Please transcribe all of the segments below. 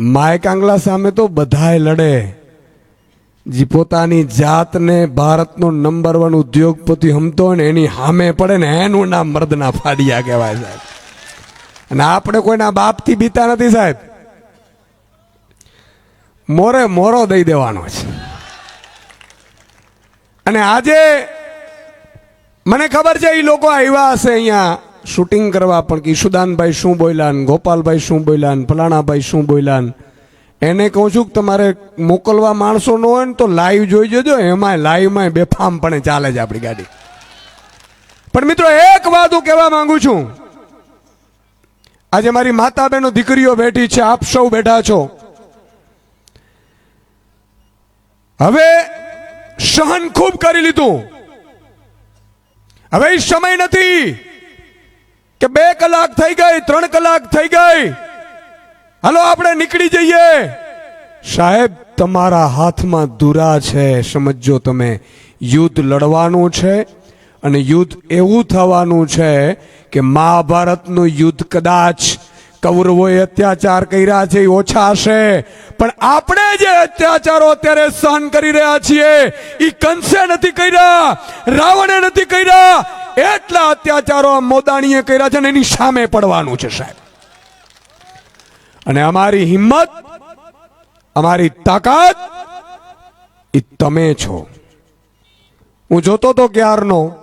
My કાંગલા સામે તો બધાએ લડે. જે પોતાની જાતને ભારતનો નંબર વન ઉદ્યોગપતિ હમતો ને એની સામે પડે ને એનું નામ મર્દના ફાડિયા કહેવાય સાહેબ. અને આપણે કોઈના બાપથી બીતા નથી સાહેબ. મોરે મોરો દઈ દેવાનો છે. અને આજે મને ખબર છે એ લોકો આવ્યા હશે અહીંયા. શૂટિંગ કરવા પણ કે ઈશુદાનભાઈ શું બોલ્યા ને, ગોપાલભાઈ શું બોલ્યા ને, ફલાણાભાઈ શું બોલ્યા ને, એને કહું છું કે તમારે મોકલવા માણસો ન હોય ને તો લાઈવ જોઈ જજો, એમાંય લાઈવમાં બેફામ પણ ચાલે છે આપણી ગાડી. પણ મિત્રો એક વાત હું કહેવા માંગુ છું. આજે મારી માતા બહેનો દીકરીઓ બેઠી છે, આપ સૌ બેઠા છો. હવે સહન ખૂબ કરી લીધું. હવે સમય નથી. કે બે કલાક થઈ ગઈ, ત્રણ કલાક થઈ ગઈ. હાલો, આપણે નીકળી જઈએ. સાહેબ, તમારા હાથમાં દુરા છે સમજો તમે. યુદ્ધ લડવાનું છે અને યુદ્ધ એવું થવાનું છે કે મહાભારતનું યુદ્ધ કદાચ કૌરવોએ અત્યાચાર કર્યા છે, એ ઓછા હશે. પણ આપણે જે અત્યાચારો અત્યારે સહન કરી રહ્યા છીએ એ કંસે નથી કર્યા, રાવણે નથી કર્યા એટલા અત્યાચારો મોદાણીએ કર્યા છે ને એની સામે પડવાનું છે સાહેબ. અને અમારી હિંમત, અમારી તાકાત એ તમે છો. હું જોતો તો ક્યારનો,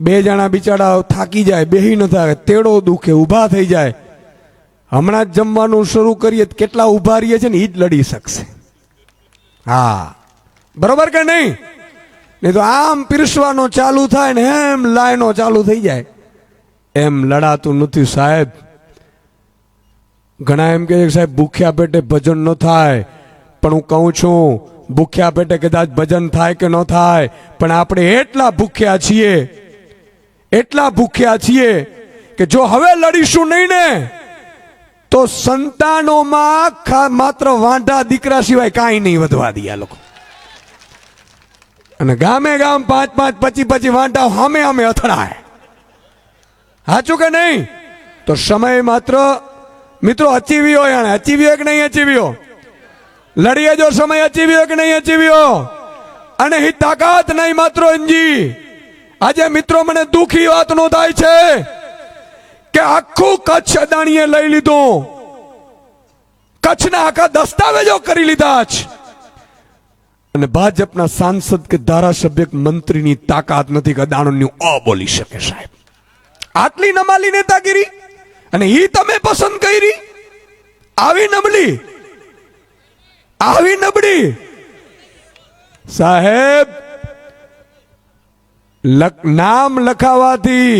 બે જણા બિચારા થાકી જાય, બેહી ન થાય, તેડો દુખે, ઊભા થઈ જાય. હમણાં જ જમવાનું શરૂ કરીએ કેટલા ઊભા રહીએ છે ને એ જ લડી શકશે. હા. બરોબર કે નહીં? નહીં તો આમ પીરસવાનો ચાલુ થાય ને એમ લાઈનો ચાલુ થઈ જાય. એમ લડાતું નથી સાહેબ. ઘણા એમ કહે સાહેબ, ભૂખ્યા પેટે ભજન ન થાય. પણ હું કહું છું, ભૂખ્યા પેટે કદાચ ભજન થાય કે ન થાય, પણ આપણે એટલા ભૂખ્યા છીએ, એટલા ભૂખ્યા છીએ કે જો હવે લડીશું નહીં ને, તો સંતાનોમાં માત્ર વાંઢા દીકરા સિવાય કાંઈ નહીં વધવા દે આ લોકો. અને ગામે ગામ પાંચ પાંચ પચી પચી વાંટા હામે સામે અથડાય. સાચું કે નહીં? તો સમય માત્ર, મિત્રો, અચીવ્યો એને અચીવ્યો કે નહીં અચીવ્યો? લડીએ જો સમય અચીવ્યો કે નહીં અચીવ્યો? અને હી તાકાત નહીં માત્ર અંજી આજે મિત્રો, મને દુખી વાતનું થાય છે કે આખું કચ્છ અદાણીએ લઈ લીધું. કચ્છના આખા દસ્તાવેજો કરી લીધા છે અને ભાજપના સાંસદ કે ધારાસભ્ય મંત્રીની તાકાત નથી કે અદાણીનું અ બોલી શકે સાહેબ. આટલી નમાલી નેતાગીરી અને ઈ તમે પસંદ કરી? આવી નબળી? આવી નબળી? સાહેબ નામ લખાવાથી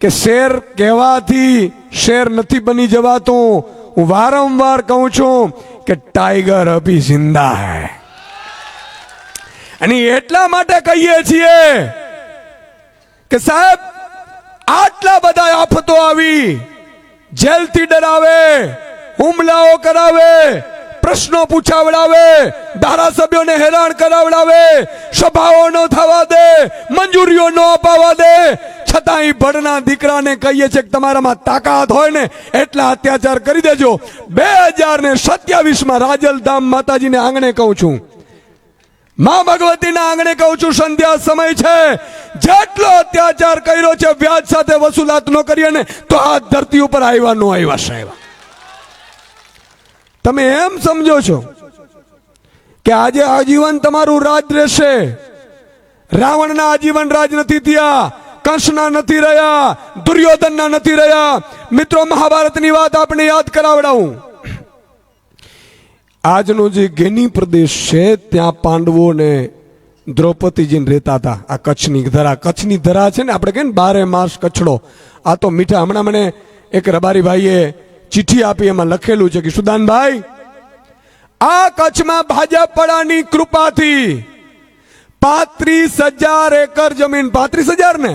કે શેર કહેવાથી શેર નથી બની જવાતું, હું વારંવાર કહું છું કે ટાઈગર અભી, જિંદા હૈ. અને એટલા માટે કહીએ છીએ કે સાહેબ, આટલા બધા આફતો આવી, જેલથી ડરાવે, હુમલાઓ કરાવે, પ્રશ્નો પૂછાવડાવે, ધારાસભ્યોને હેરાન કરાવડાવે, સભાઓ ન થવા દે, મંજૂરીઓ ન અપાવા દે, છતાંય ભડના દીકરાને કહીએ છે કે તમારામાં તાકાત હોય ને એટલા અત્યાચાર કરી દેજો. બે હજાર ને સત્યાવીસમાં રાજલધામ માતાજીને આંગણે કહું છું. માં ભગવતીના આંગણે કહું છું, સંધ્યા સમય છે. જેટલો અત્યાચાર કર્યો છે, વ્યાજ સાથે વસૂલાત ન કરીએ ને, તો આ ધરતી ઉપર આવ્યા નો આવ્યા સાહેબ. તમે એમ સમજો છો કે આજે આજીવન તમારું રાજ રહેશે. રાવણના આજીવન રાજ નથી થયા, કંસના નથી રહ્યા, દુર્યોધનના નથી રહ્યા. મિત્રો, મહાભારતની વાત આપણે યાદ કરાવડાવું. આજનો જે ગેની પ્રદેશ છે, ત્યાં પાંડવો ને દ્રૌપદીજીને રહેતા હતા. આ કચ્છની ધરા કચ્છની ધરા છે ને, આપણે કહીએ ને, બારે માસ કચ્છડો. આ તો મીઠા. હમણાં મને એક રબારી ભાઈએ ચિઠ્ઠી આપી, એમાં લખેલું છે કે, સુદાનભાઈ, આ કચ્છમાં ભાજપ પડાની કૃપાથી પાંત્રીસ હજાર એકર જમીન, પાંત્રીસ હજાર ને,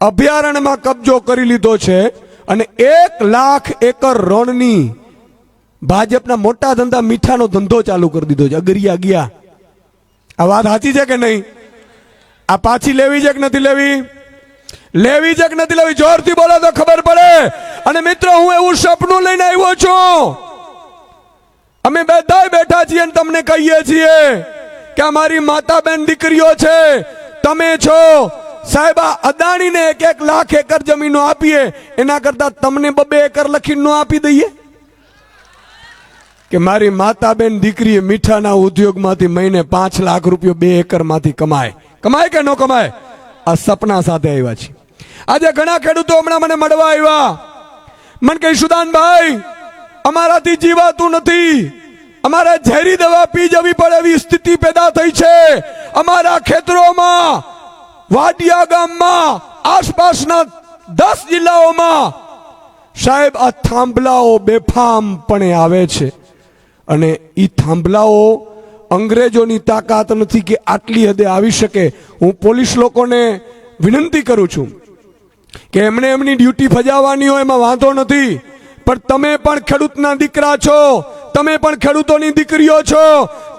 અભયારણ્યમાં કબજો કરી લીધો છે અને એક લાખ એકર રણની ભાજપના મોટા ધંધા મીઠાનો ધંધો ચાલુ કરી દીધો છે. અગરિયા ગયા. આ વાત સાચી છે કે નહીં? આ પાછી લેવી છે કે નથી લેવી? લેવી છે કે નથી લેવી? જોરથી બોલો તો ખબર પડે. અને મિત્રો, હું એવું સપનું લઈને આવ્યો છું. અમે બધાય બેઠા છીએ અને તમને કહીએ છીએ કે અમારી માતા બેન દીકરીઓ છે. તમે છો. સાહેબ અદાણીને એક એક લાખ એકર જમીનો આપીએ. એના કરતા તમને બબે એકર લખીને ન આપી દઈએ? કે મારી માતા બેન દીકરીએ મીઠાના ઉદ્યોગમાંથી મહિને પાંચ લાખ રૂપિયો બે એકરમાંથી કમાય. કમાય કે ન કમાય? આ સપના સાથે આવ્યા છે આજે ઘણા ખેડૂતો હમણાં મને મળવા આવ્યા. મને કહી, સુદાનભાઈ, અમારાથી જીવાતું નથી. અમારે ઝેરી દવા પી જવી પડે એવી સ્થિતિ પેદા થઈ છે. અમારા ખેતરોમાં વાડિયા ગામમાં, આસપાસના દસ જિલ્લાઓમાં સાહેબ આ થાંભલાઓ બેફામપણે આવે છે. અને એ થાંભલાઓ અંગ્રેજોની તાકાત નથી કે આટલી હદે આવી શકે. હું પોલીસ લોકોને વિનંતી કરું છું કે એમણે એમની ડ્યુટી ફજાવવાની હોય એમાં વાંધો નથી. પણ તમે પણ ખેડૂતના દીકરા છો. તમે પણ ખેડૂતોની દીકરીઓ છો.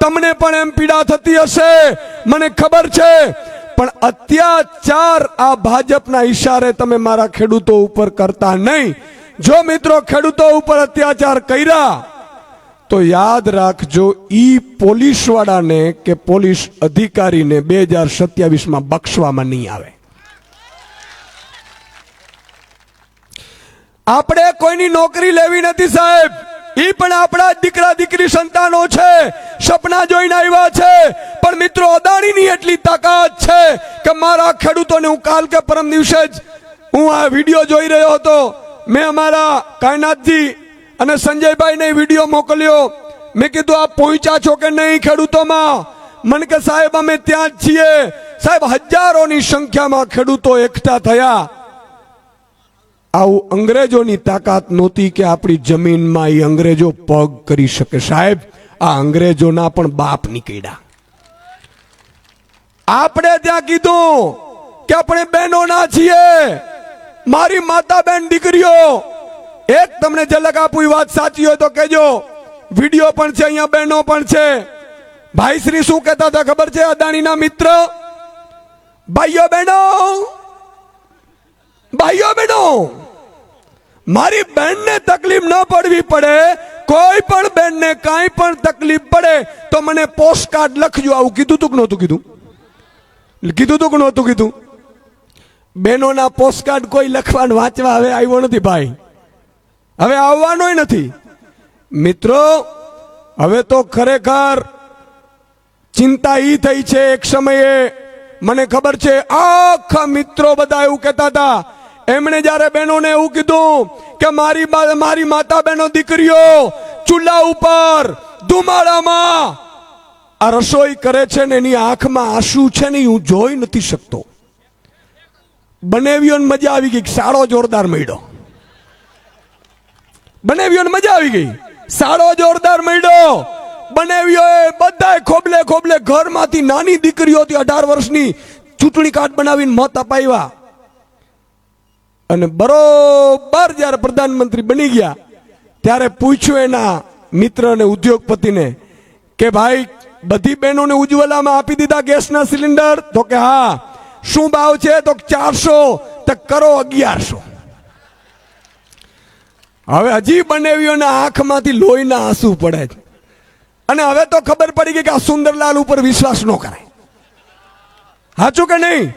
તમને પણ એમ પીડા થતી હશે. મને ખબર છે. પણ અત્યાચાર આ ભાજપના ઈશારે તમે મારા ખેડૂતો ઉપર કરતા નહીં. જો મિત્રો ખેડૂતો ઉપર અત્યાચાર કર્યા તો યાદ રાખજો, ઈ પોલીસ વાળાને કે પોલીસ અધિકારીને બે હજાર સત્યાવીસમાં બક્ષવામાં નહીં આવે. આપણે કોઈની નોકરી લેવી નથી સાહેબ. ઈ પણ આપણા દીકરા દીકરી સંતાનો છે, સપના જોઈને આવ્યા છે. પણ મિત્રો, અદાણીની એટલી તાકાત છે કે મારા ખેડૂતોને હું કાલ કે પરમ દિવસે જ હું આ વીડિયો જોઈ રહ્યો હતો. મેં અમારા કાયનાથજી અને સંજયભાઈને વીડિયો મોકલ્યો. મેં કીધું, આપ પહોંચ્યા છો કે નહીં ખેડૂતોમાં? મને કે, સાહેબ, અમે ત્યાં જ છીએ. સાહેબ, હજારોની સંખ્યામાં ખેડૂતો એકઠા થયા. આવું અંગ્રેજોની તાકાત નહોતી કે આપણી જમીનમાં એ અંગ્રેજો પગ કરી શકે. સાહેબ, આ અંગ્રેજોના પણ બાપ નીકળ્યા. આપણે ત્યાં કીધું કે, આપણે બહેનોના છીએ. મારી માતા બેન દીકરીઓ એક તમને ઝલક આપું ઈ વાત સાચી હોય તો કહેજો. વીડિયો પણ છે, અહીંયા બહેનો પણ છે. ભાઈ શ્રી શું કહેતા હતા ખબર છે? અદાણીના મિત્ર. ભાઈઓ બહેનો. ભાઈઓ બહેનો. મારી બેનને તકલીફ ન પડવી પડે, કોઈ પણ બેનને કાંઈ પણ તકલીફ પડે, તો મને પોસ્ટ કાર્ડ લખજો. આવું કીધું તું કે નહોતું કીધું? કીધું તું કે નહોતું કીધું? બહેનોના પોસ્ટ કાર્ડ કોઈ લખવાનું વાંચવા હવે આવ્યો નથી ભાઈ. હવે આવવાનોય નથી. મિત્રો, હવે તો ખરેખર ચિંતા ઈ થઈ છે એક સમયે, મને ખબર છે, આખા મિત્રો બધા એવું કહેતા હતા. એમણે જ્યારે બહેનોને એવું કીધું કે મારી મારી માતા બહેનો દીકરીઓ, ચૂલા ઉપર, ધુમાડામાં, આ રસોઈ કરે છે ને એની આંખમાં આંસુ છે ને હું જોઈ નથી શકતો. બનેવીઓને મજા આવી ગઈ સારો જોરદાર મળ્યો. બનેવીઓને મજા આવી ગઈ. સાડો જોરદાર મળ્યો. બનેવીઓએ બધાય ખોબલે ખોબલે ઘરમાંથી નાની દીકરીઓથી અઢાર વર્ષની, ચૂંટણી કાર્ડ બનાવીને મત અપાવ્યા. અને બરોબર જ્યારે પ્રધાનમંત્રી બની ગયા, ત્યારે પૂછ્યું એના મિત્ર અને ઉદ્યોગપતિને કે ભાઈ, બધી બહેનોને ઉજ્જવલામાં આપી દીધા ગેસના સિલિન્ડર? તો કે હા. શું ભાવ છે? તો ચારસો. તો કરો અગિયારસો. હવે હજી બનેવીઓના આંખમાંથી લોહીના આંસુ પડે છે. અને હવે તો ખબર પડી ગઈ કે આ સુંદરલાલ ઉપર વિશ્વાસ ન કરાય. સાચું કે નહીં?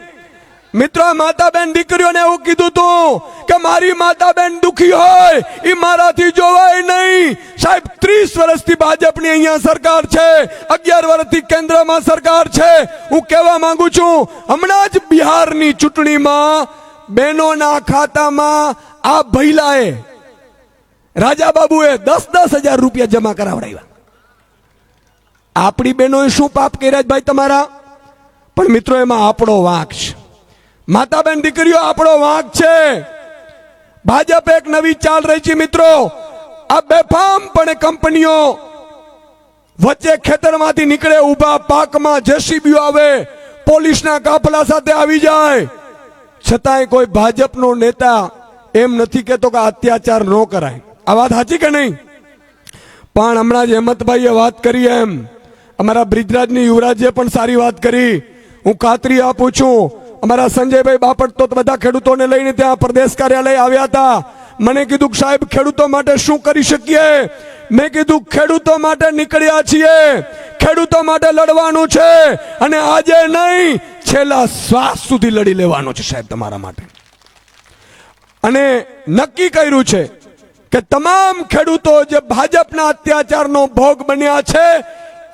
મિત્રો માતા બેન દીકરીઓને એવું કીધું તું કે મારી માતા બેન દુખી હોય, એ મારાથી જોવાય નહીં. સાહેબ, ત્રીસ વર્ષથી ભાજપની અહીંયા સરકાર છે, અગિયાર વર્ષથી કેન્દ્રમાં સરકાર છે. હું કહેવા માંગુ છું, હમણાં જ બિહારની ચૂંટણીમાં બહેનોના ખાતામાં આ ભૈલાએ રાજા બાબુએ દસ દસ હજાર રૂપિયા જમા કરાવડાવ્યા. આપણી બહેનોએ શું પાપ કર્યા ભાઈ તમારા? પણ મિત્રો, એમાં આપણો વાંક છે. માતા બેન દીકરીઓ, આપણો વાંક છે. ભાજપ એક નવી ચાલ રહી છે મિત્રો. આ બેફામ પણ કંપનીઓ વચ્ચે ખેતરમાંથી નીકળે, ઊભા પાકમાં જેસીબીઓ આવે, પોલીસના કાફલા સાથે આવી જાય. છતાંય કોઈ ભાજપનો નેતા એમ નથી કહેતો કે અત્યાચાર ન કરાય. આ વાત સાચી કે નહીં? પણ હમણાં જ હેમંતભાઈએ વાત કરી એમ. અમારા બ્રિજરાજની યુવરાજે પણ સારી વાત કરી. હું ખાતરી આપું છું. અમારા સંજયભાઈ બાપટ તો બધા ખેડૂતોને લઈને ત્યાં પ્રદેશ કાર્યાલય આવ્યા હતા. મને કીધું કે સાહેબ, ખેડૂતો માટે શું કરી શકીએ? મેં કીધું, ખેડૂતો માટે નીકળ્યા છીએ. ખેડૂતો માટે લડવાનું છે. અને આજે નહીં, છેલ્લા શ્વાસ સુધી લડી લેવાનું છે સાહેબ તમારા માટે. અને નક્કી કર્યું છે કે તમામ ખેડૂતો જે ભાજપના અત્યાચારનો ભોગ બન્યા છે,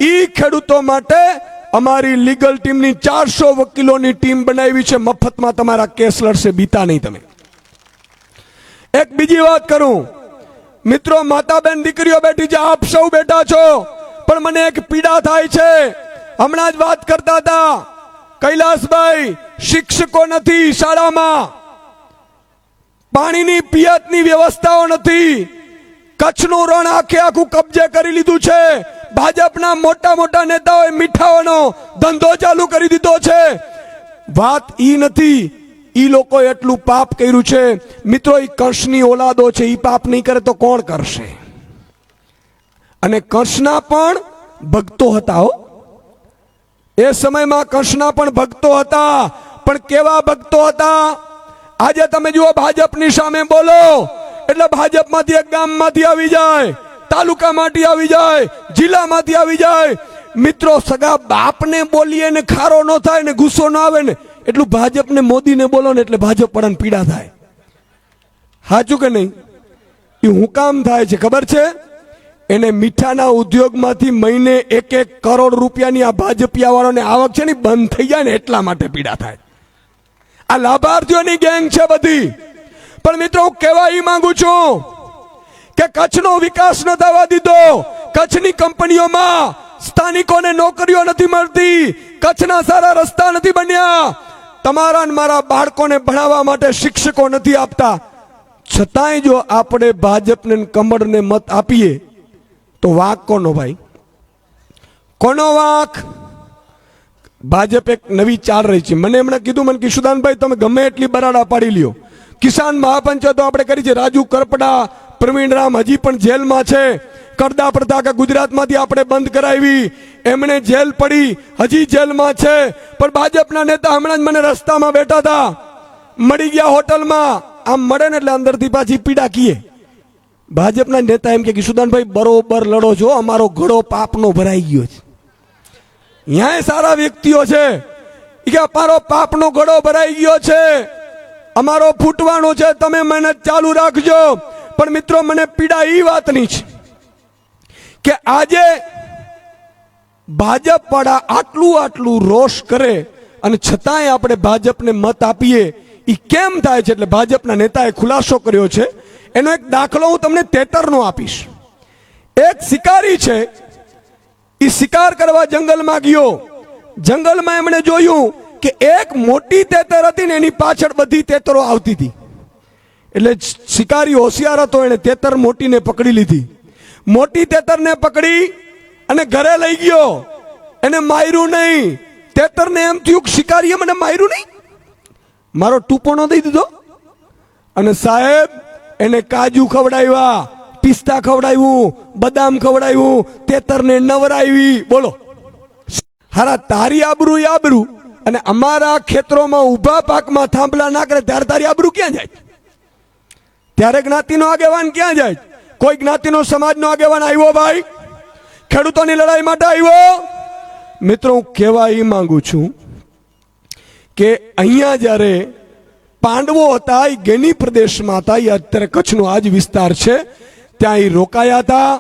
ઈ ખેડૂતો માટે અમારી લીગલ ટીમની ચારસો વકીલોની ટીમ બનાવી છે. મફતમાં તમારા કેસ લડશે, બીતા નહીં તમે. એક બીજી વાત કરું. મિત્રો માતા બેન દીકરીઓ બેઠી છે, આપ સૌ બેઠા છો. પણ મને એક પીડા થાય છે. હમણાં જ વાત કરતા હતા. કૈલાસભાઈ, શિક્ષકો નથી શાળામાં. પાણીની પિયતની વ્યવસ્થાઓ નથી. કચ્છનું રણ આખે આખું કબજે કરી લીધું છે. ભાજપના મોટા મોટા નેતાઓએ મીઠાઓનો ધંધો ચાલુ કરી દીધો છે. વાત ઈ નથી. ઈ લોકોએ એટલું પાપ કર્યું છે. મિત્રો એ કંસની ઓલાદો છે. ઈ પાપ નહીં કરે તો કોણ કરશે? અને કંસના પણ ભક્તો હતા હો. એ સમયમાં કંસના પણ ભક્તો હતા. પણ કેવા ભક્તો હતા? આજે તમે જુઓ ભાજપની સામે બોલો. એટલે ભાજપમાંથી એક ગામમાંથી આવી જાય, તાલુકામાંથી આવી જાય, જિલ્લામાંથી આવી જાય. મિત્રો, સગા બાપને બોલીએ ને ખારો ન થાય ને ગુસ્સો ન આવે ને, એટલું ભાજપને મોદીને બોલો ને એટલે ભાજપ પડાને પીડા થાય. સાચું કે નહીં? એ હું કામ થાય છે, ખબર છે? એને મીઠાના ઉદ્યોગમાંથી મહિને એક એક કરોડ રૂપિયાની આ ભાજપિયા વાળાને આવક છે ને બંધ થઈ જાય ને એટલા માટે પીડા થાય. આ લાભાર્થીઓની ગેંગ છે બધી. પણ મિત્રો, હું કહેવા એ માંગુ છું કે કચ્છનો વિકાસ ન થવા દીધો. કચ્છની કંપનીઓમાં સ્થાનિકોને નોકરીઓ નથી મળતી. કચ્છના સારા રસ્તા નથી બન્યા. તમારા મારા બાળકોને ભણાવવા માટે શિક્ષકો નથી આપતા. છતાંય જો આપણે ભાજપને કમળને મત આપીએ, તો વાંક કોનો ભાઈ? કોનો વાંક? ભાજપ એક નવી ચાલ રહી છે. મને એમણે કીધું, મને કિશુદાનભાઈ તમે ગમે એટલી બરાડા પાડી લ્યો. કિસાન મહાપંચાયતો આપણે કરી છે. રાજુ કરપડા, પ્રવીણ રામ હજી પણ જેલમાં છે. કરદા પ્રથા કે ગુજરાતમાંથી આપણે બંધ કરાવી. એમણે જેલ પડી, હજી જેલમાં છે. પણ ભાજપના નેતા હમણાં જ મને રસ્તામાં બેઠા હતા. મળી ગયા હોટલમાં. આમ મળે ને એટલે અંદરથી પાછી પીડા કીએ. ભાજપના નેતા એમ કે કિશુદાનભાઈ બરોબર લડો છો. અમારો ઘડો પાપનો ભરાઈ ગયો છે. ન્યાય સારા વ્યક્તિઓ છે. કે અમારો પાપનો ઘડો ભરાઈ ગયો છે. અમારો ફૂટવાનો છે, તમે મહેનત ચાલુ રાખજો. પણ મિત્રો, મને પીડા એ વાતની છે કે આજે ભાજપ વાળા આટલું આટલું રોષ કરે અને છતાંય આપણે ભાજપને મત આપીએ. એ કેમ થાય છે? એટલે ભાજપના નેતાએ ખુલાસો કર્યો છે. એનો એક દાખલો હું તમને તેતરનો આપીશ. એક શિકારી છે એ શિકાર કરવા જંગલમાં ગયો. જંગલમાં એમણે જોયું કે એક મોટી તેતર હતી ને એની પાછળ બધી તેતરો આવતી હતી. એટલે શિકારી હોશિયાર હતો, એણે તેતર મોટીને પકડી લીધી. મોટી તેતરને પકડી અને ઘરે લઈ ગયો. એને માર્યું નહીં. તેતરને એમ થયું કે શિકારીએ મને માર્યું નહીં. મારો ટૂંપો દઈ દીધો. અને સાહેબ, એને કાજુ ખવડાવ્યા. પિસ્તા ખવડાવ્યું, બદામ ખવડાવ્યું, તેતરને નવરાવી. બોલો. હારા, તારી આબરૂ આબરૂ. અને અમારા ખેતરોમાં ઊભા પાકમાં થાંભલા ના કરે, ત્યારે તારી આબરૂ ક્યાં જાય? ત્યારે જ્ઞાતિનો આગેવાન ક્યાં જાય? કોઈ જ્ઞાતિનો સમાજનો આગેવાન આવ્યો ભાઈ? ખેડૂતોની લડાઈ માટે આવ્યો? મિત્રો, હું કહેવા એ માંગુ છું કે અહીંયા જ્યારે પાંડવો હતા એ ગેની પ્રદેશમાં હતા એ અત્યારે કચ્છનો આ જ વિસ્તાર છે. ત્યાં રોકાયા હતા.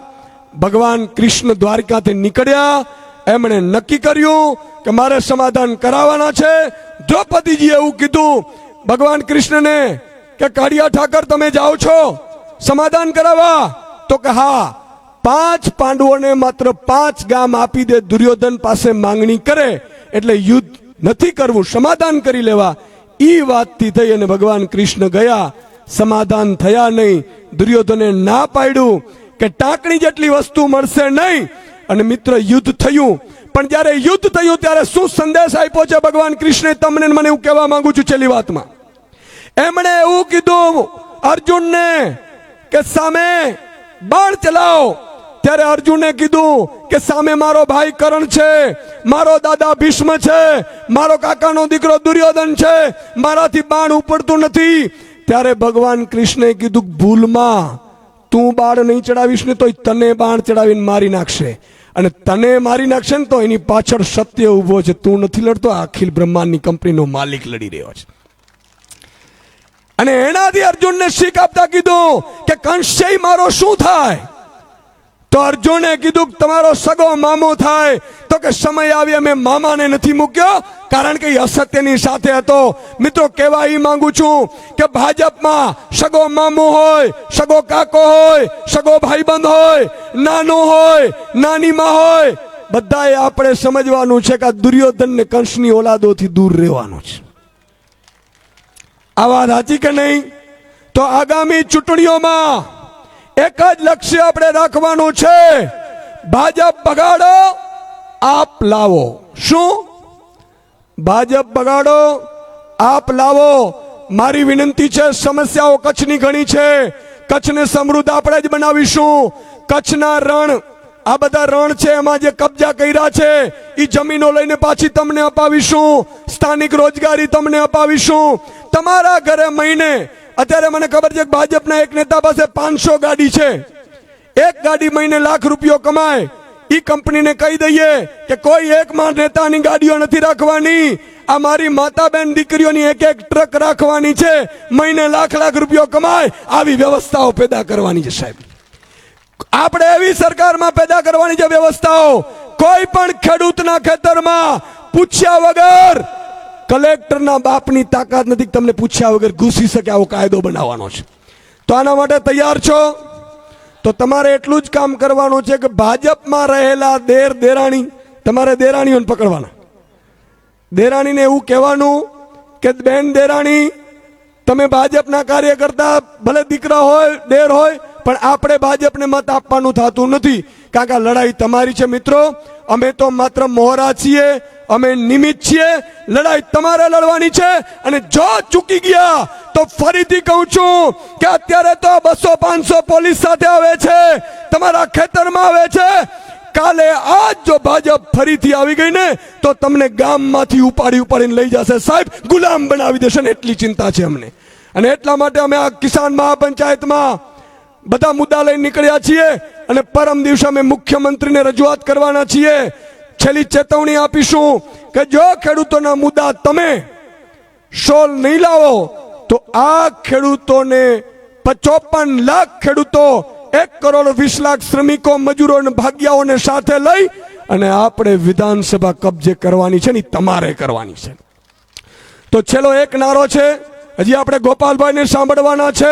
ભગવાન કૃષ્ણ દ્વારકાથી નીકળ્યા. એમણે નક્કી કર્યું કે મારે સમાધાન કરાવવાના છે. દ્રૌપદીજીએ એવું કીધું, ભગવાન કૃષ્ણને કે કાળિયા ઠાકર તમે જાઓ છો, સમાધાન કરાવવા. તો કે, હા. પાંચ પાંડવોને માત્ર પાંચ ગામ આપી દે, દુર્યોધન પાસે માંગણી કરે, એટલે યુદ્ધ નથી કરવું, સમાધાન કરી લેવા. એ વાતથી થઈ અને ભગવાન કૃષ્ણ ગયા. સમાધાન થયા નહીં. દુર્યોધને ના પાડ્યું કે ટાંકણી જેટલી વસ્તુ મળશે નહીં. અને મિત્ર, યુદ્ધ થયું. પણ જ્યારે યુદ્ધ થયું ત્યારે શું સંદેશ આપ્યો છે ભગવાન કૃષ્ણે? તમને મને એવું કહેવા માંગુ છું છેલ્લી વાતમાં. એમણે એવું કીધું અર્જુનને કે સામે બાણ ચલાવો. ત્યારે અર્જુને કીધું કે સામે મારો ભાઈ કરણ છે, મારો દાદા ભીષ્મ છે, મારો કાકાનો દીકરો દુર્યોધન છે. મારાથી બાણ ઉપડતું નથી. ત્યારે ભગવાન કૃષ્ણે કીધું ભૂલમાં તું બાળ નહીં ચડાવીશ ને તોય તને બાણ ચડાવીને મારી નાખશે. અને તને મારી નાખશે ને તો એની પાછળ સત્ય ઊભો છે. તું નથી લડતો, અખિલ બ્રહ્માંડની કંપનીનો માલિક લડી રહ્યો છે. અને એનાથી અર્જુનને શીખ આપતા કીધું કે, કંસય, મારો શું થાય? તો અર્જુને કીધું કે તમારો સગો મામો થાય. તો કે સમય આવી અમે મામાને નથી મૂક્યો, કારણ કે એ અસત્યની સાથે હતો. મિત્રો, કહેવા એ માંગુ છું કે ભાજપમાં સગો મામો હોય, સગો કાકો હોય, સગો ભાઈબંધ હોય, નાનો હોય નાની માં હોય, બધાએ આપણે સમજવાનું છે કે દુર્યોધન ને કંસની ઓલાદોથી દૂર રહેવાનું છે. આ વાત સાચી કે નહીં? તો આગામી ચૂંટણીઓમાં એક જ લક્ષ્ય આપણે રાખવાનું છે. ભાજપ બગાડો, આપ લાવો. શું? ભાજપ બગાડો, આપ લાવો. મારી વિનંતી છે, સમસ્યાઓ કચ્છની ઘણી છે. કચ્છને સમૃદ્ધ આપણે જ બનાવીશું. કચ્છના રણ, આ બધા રણ છે, એમાં જે કબજા કર્યા છે એ જમીનો લઈને પાછી તમને અપાવીશું. સ્થાનિક રોજગારી તમને અપાવીશું. તમારા ઘરે મહિને અત્યારે મને ખબર છે ભાજપના એક નેતા પાસે પાંચસો ગાડી છે. એક ગાડી મહિને લાખ રૂપિયો કમાય. ઈ કંપનીને કહી દઈએ કે કોઈ એક માં નેતાની ગાડીઓ નથી રાખવાની. આ મારી માતા બેન દીકરીઓની એક એક ટ્રક રાખવાની છે. મહિને લાખ લાખ રૂપિયો કમાય. આવી વ્યવસ્થાઓ પેદા કરવાની છે સાહેબ. આપણે એવી સરકારમાં પેદા કરવાની છે વ્યવસ્થાઓ. કોઈ પણ ખેડૂતના ખેતરમાં પૂછ્યા વગર કલેક્ટરના બાપની તાકાત નથી તમને પૂછ્યા વગર ઘૂસી શકે આવો કાયદો બનાવવાનો છે. તો આના માટે તૈયાર છો? તો તમારે એટલું જ કામ કરવાનું છે કે ભાજપમાં રહેલા દેર દેરાણી, તમારે દેરાણીઓને પકડવાના. દેરાણીને એવું કહેવાનું કે, બેન દેરાણી, તમે ભાજપના કાર્યકર્તા, ભલે દીકરા હોય, દેર હોય, પણ આપણે ભાજપને મત આપવાનું થતું નથી. કારણ કે લડાઈ તમારી છે મિત્રો. અમે તો માત્ર મોહરા છીએ, અમે નિમિત્ત છીએ. લડાઈ તમારે લડવાની છે અને જો ચૂકી ગયા, તો ફરીથી કહું છું કે અત્યારે તો બસો પાંચસો પોલીસ સાથે આવે છે, તમારા ખેતરમાં આવે છે. કાલે આજ જો ભાજપ ફરીથી આવી ગઈ ને, તો તમને ગામમાંથી ઉપાડી ઉપાડીને લઈ જશે. સાહેબ, ગુલામ બનાવી દેશે ને એટલી ચિંતા છે અમને. અને એટલા માટે અમે આ કિસાન મહાપંચાયતમાં બધા મુદ્દા લઈને નીકળ્યા છીએ અને પરમ દિવસે અમે મુખ્યમંત્રીને રજૂઆત કરવાના છીએ. છેલ્લી ચેતવણી આપીશું કે જો ખેડૂતોના મુદ્દા તમે સોલ નહીં લાવો, તો આ ખેડૂતોને પચોપન લાખ ખેડૂતો, એક કરોડ વીસ લાખ શ્રમિકો, મજૂરો ભાગ્યાઓને સાથે લઈ અને આપણે વિધાનસભા કબજે કરવાની છે ને તમારે કરવાની છે. તો છેલ્લો એક નારો છે. હજી આપણે ગોપાલભાઈને સાંભળવાના છે,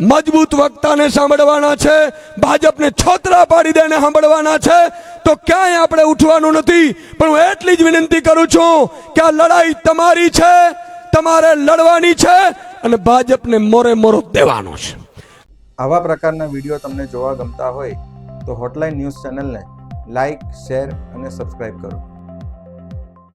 મજબૂત વક્તાને સાંભળવાના છે, ભાજપને છોતરા પાડી દેને સાંભળવાના છે, તો ક્યાંય આપણે ઉઠવાનું નથી. પણ હું એટલી જ વિનંતી કરું છું કે આ લડાઈ તમારી છે, તમારે લડવાની છે અને ભાજપને મોરે મોરો દેવાનો છે. આવા પ્રકારના વીડિયો તમને જોવા ગમતા હોય તો હોટલાઇન ન્યૂઝ ચેનલને લાઇક શેર અને સબસ્ક્રાઈબ કરો.